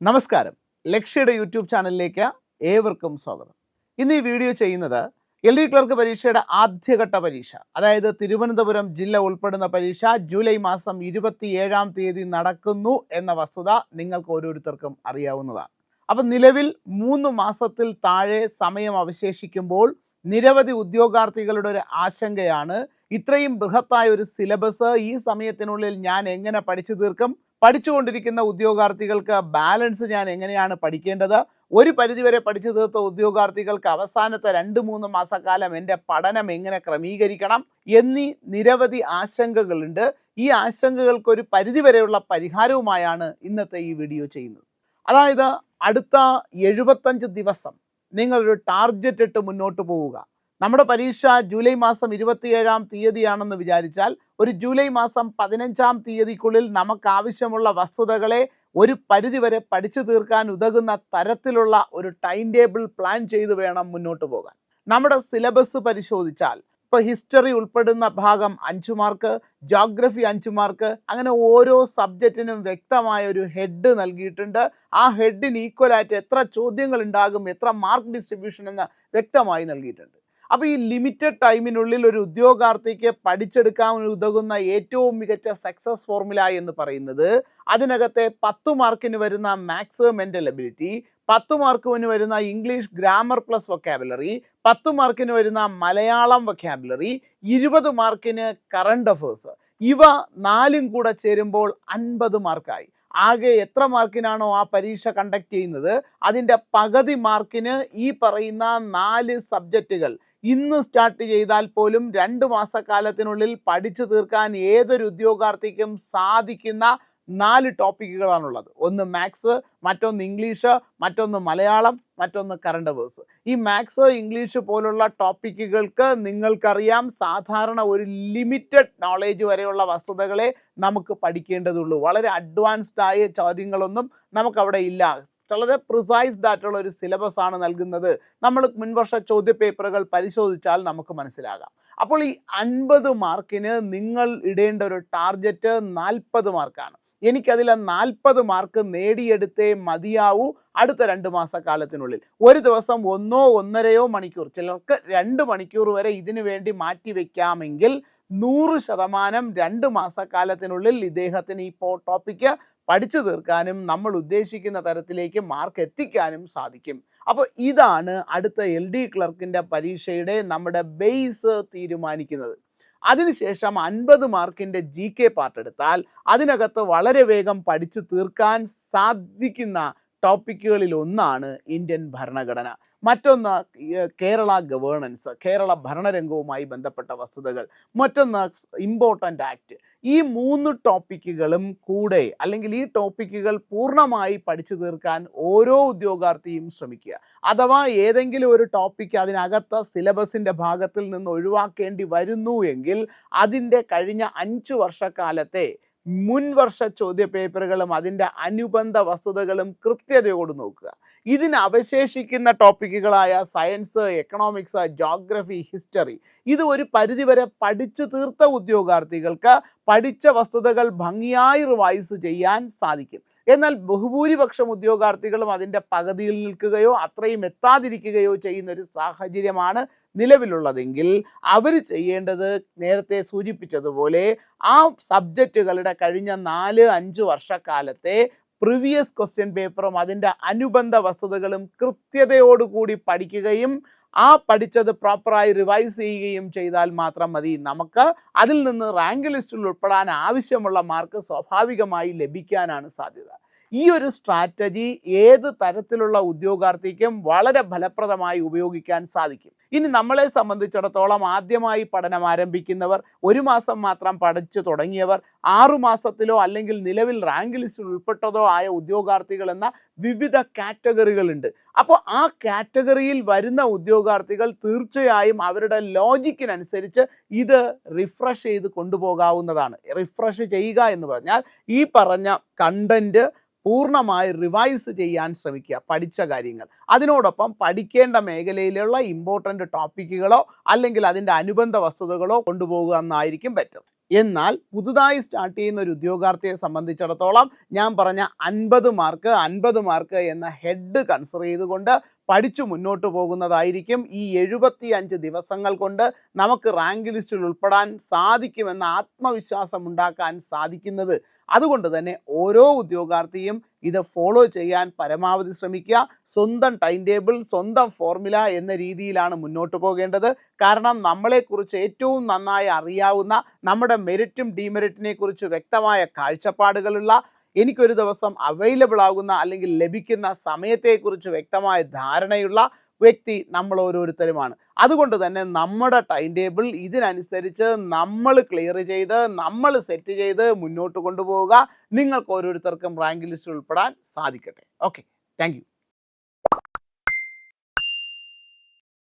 നമസ്കാരം. ലക്ഷ്യയുടെ യൂട്യൂബ് ചാനലിലേക്ക് ഏവർക്കും സ്വാഗതം. ഇന്ന് ഈ വീഡിയോ ചെയ്യുന്നത് എൽ ഡി ക്ലർക്ക് പരീക്ഷയുടെ ആദ്യഘട്ട പരീക്ഷ അതായത് തിരുവനന്തപുരം ജില്ല ഉൾപ്പെടുന്ന പരീക്ഷ ജൂലൈ മാസം ഇരുപത്തിയേഴാം തീയതി നടക്കുന്നു എന്ന വസ്തുത നിങ്ങൾക്ക് ഓരോരുത്തർക്കും അറിയാവുന്നതാണ്. അപ്പം നിലവിൽ മൂന്ന് മാസത്തിൽ താഴെ സമയം അവശേഷിക്കുമ്പോൾ നിരവധി ഉദ്യോഗാർത്ഥികളുടെ ഒരു ആശങ്കയാണ് ഇത്രയും ബൃഹത്തായ ഒരു സിലബസ് ഈ സമയത്തിനുള്ളിൽ ഞാൻ എങ്ങനെ പഠിച്ചു തീർക്കും പഠിച്ചുകൊണ്ടിരിക്കുന്ന ഉദ്യോഗാർത്ഥികൾക്ക് ബാലൻസ് ഞാൻ എങ്ങനെയാണ് പഠിക്കേണ്ടത്? ഒരു പരിധിവരെ പഠിച്ചു തീർത്ത ഉദ്യോഗാർത്ഥികൾക്ക് അവസാനത്തെ രണ്ട് മൂന്ന് മാസക്കാലം എന്റെ പഠനം എങ്ങനെ ക്രമീകരിക്കണം എന്നീ നിരവധി ആശങ്കകളുണ്ട്. ഈ ആശങ്കകൾക്ക് ഒരു പരിധിവരെയുള്ള പരിഹാരവുമായാണ് ഇന്നത്തെ ഈ വീഡിയോ ചെയ്യുന്നത്. അതായത് അടുത്ത എഴുപത്തഞ്ച് ദിവസം നിങ്ങളൊരു ടാർഗറ്റ് ഇട്ട് മുന്നോട്ട് പോവുക. നമ്മുടെ പരീക്ഷ ജൂലൈ മാസം ഇരുപത്തിയേഴാം തീയതിയാണെന്ന് വിചാരിച്ചാൽ ഒരു ജൂലൈ മാസം പതിനഞ്ചാം തീയതിക്കുള്ളിൽ നമുക്ക് ആവശ്യമുള്ള വസ്തുതകളെ ഒരു പരിധിവരെ പഠിച്ചു തീർക്കാൻ ഉതകുന്ന തരത്തിലുള്ള ഒരു ടൈം ടേബിൾ പ്ലാൻ ചെയ്തു വേണം മുന്നോട്ട് പോകാൻ. നമ്മുടെ സിലബസ് പരിശോധിച്ചാൽ ഇപ്പോൾ ഹിസ്റ്ററി ഉൾപ്പെടുന്ന ഭാഗം അഞ്ചു മാർക്ക് ജോഗ്രഫി അഞ്ചു മാർക്ക് അങ്ങനെ ഓരോ സബ്ജക്റ്റിനും വ്യക്തമായ ഒരു ഹെഡ് നൽകിയിട്ടുണ്ട്. ആ ഹെഡിന് ഈക്വലായിട്ട് എത്ര ചോദ്യങ്ങൾ ഉണ്ടാകും എത്ര മാർക്ക് ഡിസ്ട്രിബ്യൂഷൻ എന്ന് വ്യക്തമായി നൽകിയിട്ടുണ്ട്. അപ്പോൾ ഈ ലിമിറ്റഡ് ടൈമിനുള്ളിൽ ഒരു ഉദ്യോഗാർത്ഥിക്ക് പഠിച്ചെടുക്കാൻ ഉതകുന്ന ഏറ്റവും മികച്ച സക്സസ് ഫോർമുല എന്ന് പറയുന്നത് അതിനകത്തെ പത്ത് മാർക്കിന് വരുന്ന മാത്സ് മെന്റൽ എബിലിറ്റി പത്ത് മാർക്കിന് വരുന്ന ഇംഗ്ലീഷ് ഗ്രാമർ പ്ലസ് വൊക്കാബുലറി പത്ത് മാർക്കിന് വരുന്ന മലയാളം വൊക്കാബുലറി ഇരുപത് മാർക്കിന് കറണ്ട് അഫേഴ്സ് ഇവ നാലും കൂടെ ചേരുമ്പോൾ അൻപത് മാർക്കായി ആകെ എത്ര മാർക്കിനാണോ ആ പരീക്ഷ കണ്ടക്ട് ചെയ്യുന്നത്? അതിന്റെ പകുതി മാർക്കിന് ഈ പറയുന്ന നാല് സബ്ജക്റ്റുകൾ ഇന്ന് സ്റ്റാർട്ട് ചെയ്താൽ പോലും രണ്ട് മാസക്കാലത്തിനുള്ളിൽ പഠിച്ചു തീർക്കാൻ ഏതൊരു ഉദ്യോഗാർത്ഥിക്കും സാധിക്കുന്ന നാല് ടോപ്പിക്കുകളാണുള്ളത് ഒന്ന് മാത്സ് മറ്റൊന്ന് ഇംഗ്ലീഷ് മറ്റൊന്ന് മലയാളം മറ്റൊന്ന് കറണ്ട് അവേഴ്സ് ഈ മാത്സ് ഇംഗ്ലീഷ് പോലുള്ള ടോപ്പിക്കുകൾക്ക് നിങ്ങൾക്കറിയാം സാധാരണ ഒരു ലിമിറ്റഡ് നോളേജ് വരെയുള്ള വസ്തുതകളെ നമുക്ക് പഠിക്കേണ്ടതുള്ളൂ. വളരെ അഡ്വാൻസ്ഡ് ആയ ചോദ്യങ്ങളൊന്നും നമുക്കവിടെ ഇല്ല. വളരെ പ്രിസൈസ്ഡ് ആയിട്ടുള്ള ഒരു സിലബസ് ആണ് നൽകുന്നത്. നമ്മൾ മുൻവർഷ ചോദ്യപേപ്പറുകൾ പരിശോധിച്ചാൽ നമുക്ക് മനസ്സിലാകാം. അപ്പോൾ ഈ അൻപത് മാർക്കിന് നിങ്ങൾ ഇടേണ്ട ഒരു ടാർഗറ്റ് നാൽപ്പത് മാർക്കാണ്. എനിക്കതിൽ നാൽപ്പത് മാർക്ക് നേടിയെടുത്തേ മതിയാവൂ അടുത്ത രണ്ട് മാസക്കാലത്തിനുള്ളിൽ. ഒരു ദിവസം ഒന്നോ ഒന്നരയോ മണിക്കൂർ ചിലർക്ക് രണ്ട് മണിക്കൂർ വരെ ഇതിനു വേണ്ടി മാറ്റി വെക്കാമെങ്കിൽ നൂറ് ശതമാനം രണ്ട് മാസക്കാലത്തിനുള്ളിൽ ഇദ്ദേഹത്തിന് ഈ ടോപ്പിക്ക് പഠിച്ചു തീർക്കാനും നമ്മൾ ഉദ്ദേശിക്കുന്ന തരത്തിലേക്ക് മാർക്ക് എത്തിക്കാനും സാധിക്കും. അപ്പോൾ ഇതാണ് അടുത്ത എൽ ഡി ക്ലർക്കിന്റെ പരീക്ഷയുടെ നമ്മുടെ ബേസ് തീരുമാനിക്കുന്നത്. അതിനുശേഷം അൻപത് മാർക്കിന്റെ ജി കെ പാർട്ട് എടുത്താൽ അതിനകത്ത് വളരെ വേഗം പഠിച്ചു തീർക്കാൻ സാധിക്കുന്ന ടോപ്പിക്കുകളിൽ ഒന്നാണ് ഇന്ത്യൻ ഭരണഘടന. മറ്റൊന്ന് കേരള ഗവേണൻസ് കേരള ഭരണരംഗവുമായി ബന്ധപ്പെട്ട വസ്തുതകൾ. മറ്റൊന്ന് ഇമ്പോർട്ടന്റ് ആക്ട്. ഈ മൂന്ന് ടോപ്പിക്കുകളും കൂടെ അല്ലെങ്കിൽ ഈ ടോപ്പിക്കുകൾ പൂർണമായി പഠിച്ചു തീർക്കാൻ ഓരോ ഉദ്യോഗാർത്ഥിയും ശ്രമിക്കുക. അഥവാ ഏതെങ്കിലും ഒരു ടോപ്പിക്ക് അതിനകത്ത് സിലബസിന്റെ ഭാഗത്തിൽ നിന്ന് ഒഴിവാക്കേണ്ടി വരുന്നു എങ്കിൽ അതിന്റെ കഴിഞ്ഞ അഞ്ച് വർഷക്കാലത്തെ മുൻവർഷ ചോദ്യ പേപ്പറുകളും അതിന്റെ അനുബന്ധ വസ്തുതകളും കൃത്യതയോട് നോക്കുക. ഇതിന് അവശേഷിക്കുന്ന ടോപ്പിക്കുകളായ സയൻസ് എക്കണോമിക്സ് ജോഗ്രഫി ഹിസ്റ്ററി ഇത് ഒരു പരിധിവരെ പഠിച്ചു തീർത്ത ഉദ്യോഗാർത്ഥികൾക്ക് പഠിച്ച വസ്തുതകൾ ഭംഗിയായി റിവൈസ് ചെയ്യാൻ സാധിക്കും. എന്നാൽ ബഹുഭൂരിപക്ഷം ഉദ്യോഗാർത്ഥികളും അതിന്റെ പകുതിയിൽ നിൽക്കുകയോ അത്രയും എത്താതിരിക്കുകയോ ചെയ്യുന്ന ഒരു സാഹചര്യമാണ് നിലവിലുള്ളതെങ്കിൽ അവർ ചെയ്യേണ്ടത് നേരത്തെ സൂചിപ്പിച്ചതുപോലെ ആ സബ്ജക്റ്റുകളുടെ കഴിഞ്ഞ നാല് അഞ്ച് വർഷക്കാലത്തെ പ്രീവിയസ് ക്വസ്റ്റ്യൻ പേപ്പറും അതിന്റെ അനുബന്ധ വസ്തുതകളും കൃത്യതയോടുകൂടി പഠിക്കുകയും ആ പഠിച്ചത് പ്രോപ്പറായി റിവൈസ് ചെയ്യുകയും ചെയ്താൽ മാത്രം മതി. നമുക്ക് അതിൽ നിന്ന് റാങ്ക് ലിസ്റ്റിൽ ഉൾപ്പെടാൻ ആവശ്യമുള്ള മാർക്ക് സ്വാഭാവികമായി ലഭിക്കാനാണ് സാധ്യത. ഈ ഒരു സ്ട്രാറ്റജി ഏത് തരത്തിലുള്ള ഉദ്യോഗാർത്ഥിക്കും വളരെ ഫലപ്രദമായി ഉപയോഗിക്കാൻ സാധിക്കും. ഇനി നമ്മളെ സംബന്ധിച്ചിടത്തോളം ആദ്യമായി പഠനം ആരംഭിക്കുന്നവർ ഒരു മാസം മാത്രം പഠിച്ചു തുടങ്ങിയവർ ആറുമാസത്തിലോ അല്ലെങ്കിൽ നിലവിൽ റാങ്ക് ലിസ്റ്റിൽ ഉൾപ്പെട്ടതോ ആയ ഉദ്യോഗാർത്ഥികൾ എന്ന വിവിധ കാറ്റഗറികളുണ്ട് അപ്പോൾ ആ കാറ്റഗറിയിൽ വരുന്ന ഉദ്യോഗാർത്ഥികൾ തീർച്ചയായും അവരുടെ ലോജിക്കിനനുസരിച്ച് ഇത് റിഫ്രഷ് ചെയ്ത് കൊണ്ടുപോകാവുന്നതാണ്. റിഫ്രഷ് ചെയ്യുക എന്ന് പറഞ്ഞാൽ ഈ പറഞ്ഞ കണ്ടന്റ് പൂർണമായി റിവൈസ് ചെയ്യാൻ ശ്രമിക്കുക പഠിച്ച കാര്യങ്ങൾ. അതിനോടൊപ്പം പഠിക്കേണ്ട മേഖലയിലുള്ള ഇമ്പോർട്ടന്റ് ടോപ്പിക്കുകളോ അല്ലെങ്കിൽ അതിന്റെ അനുബന്ധ വസ്തുതകളോ കൊണ്ടുപോകുക എന്നായിരിക്കും ബെറ്റർ എന്നാൽ പുതുതായി സ്റ്റാർട്ട് ചെയ്യുന്ന ഒരു ഉദ്യോഗാർത്ഥിയെ സംബന്ധിച്ചിടത്തോളം ഞാൻ പറഞ്ഞ അൻപത് മാർക്ക് അൻപത് മാർക്ക് എന്ന ഹെഡ് കൺസിഡർ ചെയ്തുകൊണ്ട് പഠിച്ചു മുന്നോട്ട് പോകുന്നതായിരിക്കും. ഈ എഴുപത്തി അഞ്ച് ദിവസങ്ങൾ കൊണ്ട് നമുക്ക് റാങ്ക് ലിസ്റ്റിൽ ഉൾപ്പെടാൻ സാധിക്കുമെന്ന ആത്മവിശ്വാസം ഉണ്ടാക്കാൻ സാധിക്കുന്നത്. അതുകൊണ്ട് തന്നെ ഓരോ ഉദ്യോഗാർത്ഥിയും ഇത് ഫോളോ ചെയ്യാൻ പരമാവധി ശ്രമിക്കുക. സ്വന്തം ടൈം ടേബിൾ സ്വന്തം ഫോർമുല എന്ന രീതിയിലാണ് മുന്നോട്ട് പോകേണ്ടത്. കാരണം നമ്മളെക്കുറിച്ച് ഏറ്റവും നന്നായി അറിയാവുന്ന നമ്മുടെ മെറിറ്റും ഡീമെറിറ്റിനെ കുറിച്ച് വ്യക്തമായ കാഴ്ചപ്പാടുകളുള്ള എനിക്കൊരു ദിവസം അവൈലബിൾ ആകുന്ന അല്ലെങ്കിൽ ലഭിക്കുന്ന സമയത്തെക്കുറിച്ച് വ്യക്തമായ ധാരണയുള്ള വ്യക്തി നമ്മൾ ഓരോരുത്തരുമാണ്. അതുകൊണ്ട് തന്നെ നമ്മുടെ ടൈം ടേബിൾ ഇതിനനുസരിച്ച് നമ്മൾ ക്ലിയർ ചെയ്ത് നമ്മൾ സെറ്റ് ചെയ്ത് മുന്നോട്ട് കൊണ്ടുപോവുക. നിങ്ങൾക്ക് ഓരോരുത്തർക്കും റാങ്ക് ലിസ്റ്റിൽ ഉൾപ്പെടാൻ സാധിക്കട്ടെ. Okay thank